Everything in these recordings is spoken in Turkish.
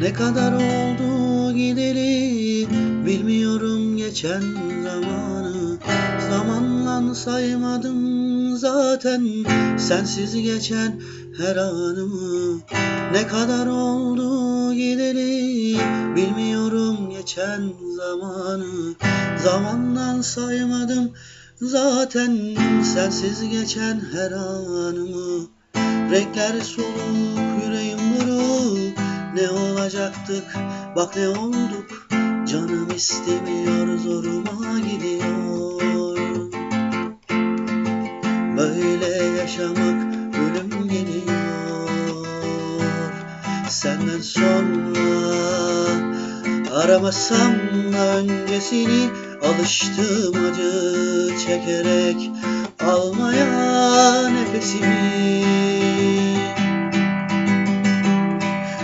Ne kadar oldu gideli Bilmiyorum geçen zamanı. Zamanla saymadım zaten Sensiz geçen her anımı. Ne kadar oldu gideli Bilmiyorum geçen zamanı. Zamandan saymadım zaten Sensiz geçen her anımı. Renkler soluk yüreğim buruk olacaktık. Bak ne olduk. Canım istemiyor zoruma gidiyor. Böyle yaşamak ölüm geliyor Senden sonra Aramasam da öncesini Alıştım acı çekerek Almaya nefesimi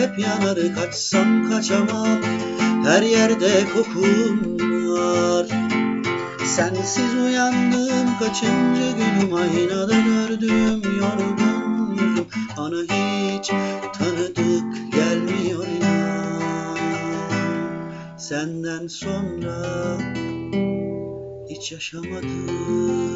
Hep yanar kaçsam kaçamam. Her yerde kokun var. Sensiz uyandım kaçıncı günüm? Aynada gördüğüm yorgun yüzüm Bana hiç tanıdık gelmiyor inan. Senden sonra hiç yaşamadım